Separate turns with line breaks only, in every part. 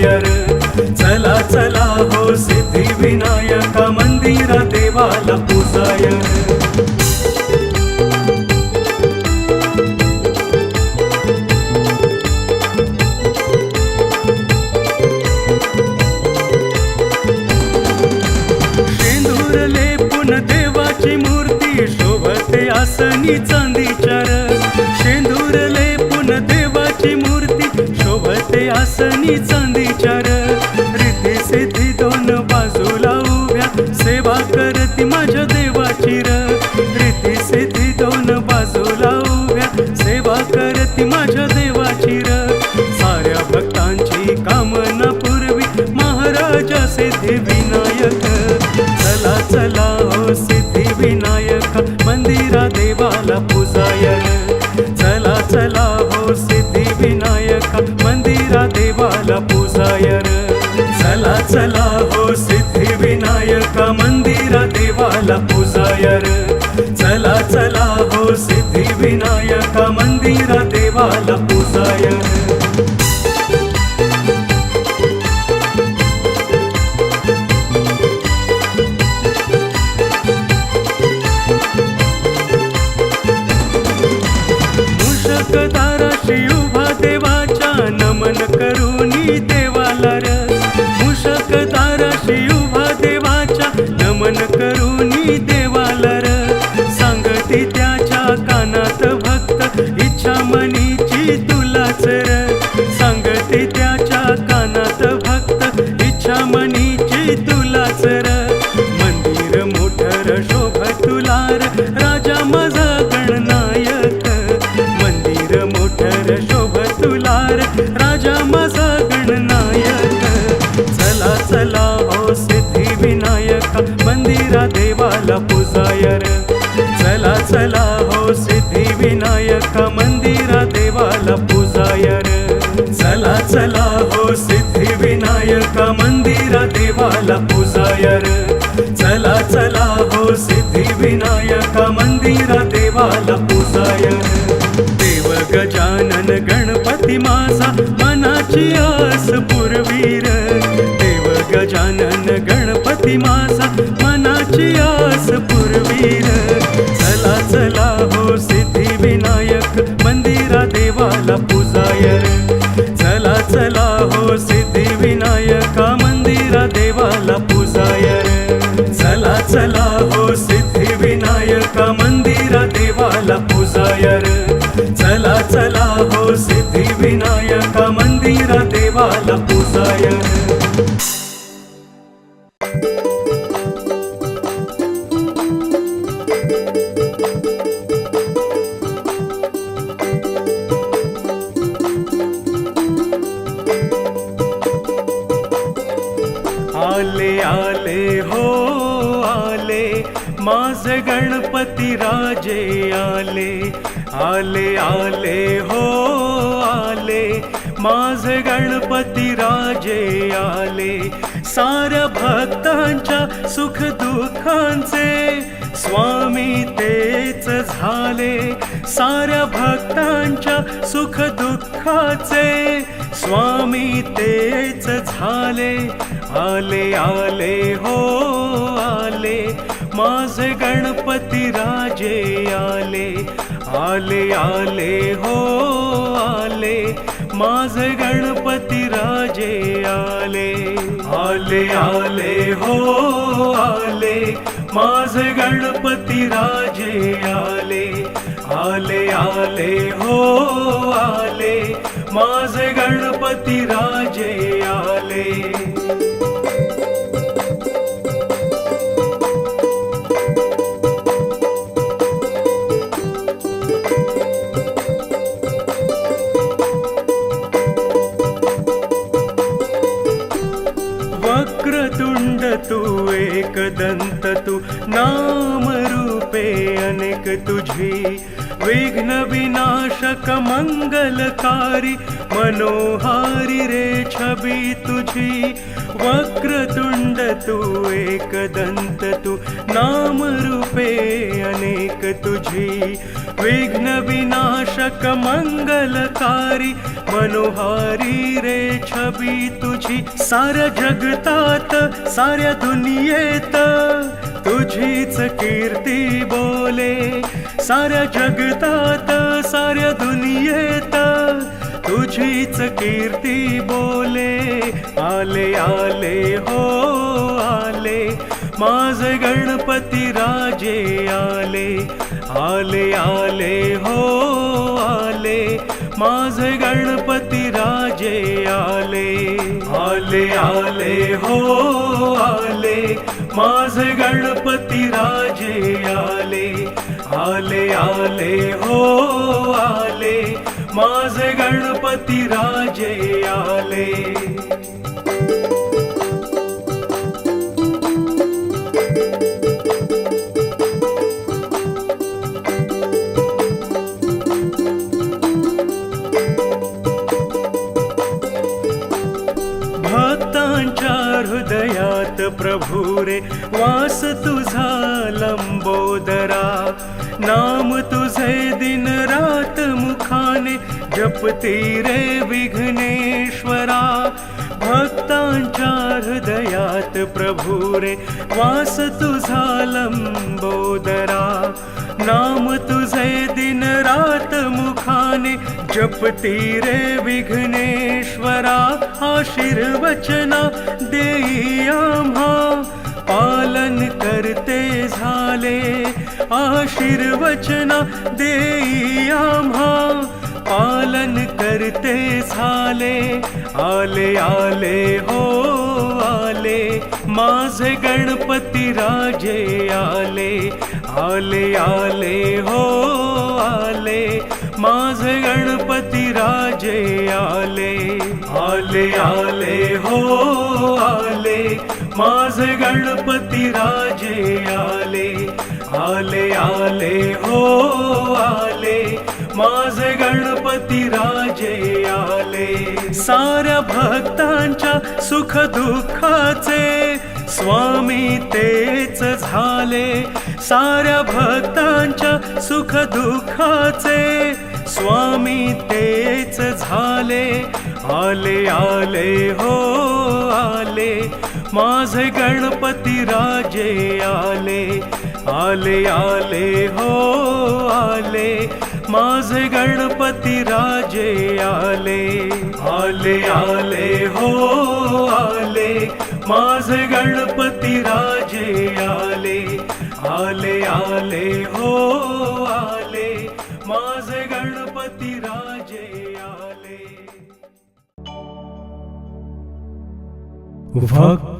पुजायर चला चला हो सिद्धी विनायक मंदिरा देवाला पुजायर शेंदूर लेपून देवाची मूर्ती शोभते आसनी चांदीच्या शोभते चांदी चार. रिद्धी सिद्धी दोन बाजूला उभ्या. सेवा करती माझ्या देवाची र. रिद्धी सिद्धी दोन बाजूला उभ्या. सेवा करती माझ्या देवाची र. साऱ्या भक्तांची कामना पूर्वी. महाराजा सिद्धी विनायक चला चला. चला हो सिद्धी विनायक मंदिरा देवाला पुजायर चला चला हो सिद्धी विनायक मंदिरा देवाला पुजायर मुषकदाराशी see you. सिद्धी विनायक मंदिरा देवाला पुजायर. चला चला हो सिद्धी विनायक मंदिरा देवाला पुजायर. चला चला हो सिद्धी विनायक मंदिरा देवाला चला हो सिद्धी विनायक मंदिरा देवाला पुजायर आले आले हो आले. माझ गणपती राजे आले. आले आले हो आले. माझे गणपती राजे आले. साऱ्या भक्तांच्या सुख दुःखांचे स्वामी तेच झाले. साऱ्या भक्तांच्या सुख दुःखाचे स्वामी तेच झाले. आले आले हो आले. माझे गणपती राजे आले. आले आले हो आले. माझे गणपती राजे आले. आले आले हो आले. माझे गणपती राजे आले. आले आले हो आले. माझे गणपती राजे आले. तुझी विघ्न विनाशक मंगलकारी मनोहारी रे छबी तुझी वक्रतुंड तू एकदंत तू नाम रूपे अनेक तुझी विघ्न विनाशक मंगलकारी मनोहारी रे छबी तुझी साऱ्या जगतात साऱ्या दुनियेत. तुझीच कीर्ती बोले साऱ्या जगतात साऱ्या दुनियेत. तुझीच कीर्ती बोले आले आले हो आले. माझे गणपती राजे आले आले आले हो आले. माझे गणपती राजे आले आले आले हो आले. माझे गणपती राजे आले आले आले हो आले. माझे गणपती राजे आले. रे वास तुझा लंबोदरा. नाम तुझे दिन रात मुखाने जपती रे विघ्नेश्वरा. भक्तांच्या हृदयात प्रभू रे वास तुझा लंबोदरा. नाम तुझे दिन रात मुखाने जपती रे विघ्नेश्वरा. आशीर्वचना देई आम्हा. पालन करते झाले आशीर्वचना देई आम्हा. पालन करते झाले आले आले हो आले. माझे गणपती राजे आले आले आले हो आले. माझे गणपती राजे आले आले आले हो आले. माझे गणपती राजे आले आले आले हो आले. माझे गणपती राजे आले. साऱ्या भक्तांच्या सुख दुःखाचे स्वामी तेच झाले. साऱ्या भक्तांच्या सुख दुःखाचे स्वामी तेच झाले. आले आले हो आले. माझे गणपती राजे आले आले आले हो, आले। माझे गणपती राजे आले आले आले हो, आले। माझे गणपती राजे आले आले आले हो, आले। माझे गणपती राजे आले। वक्रतुंड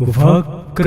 वक्रतुण्डमहाक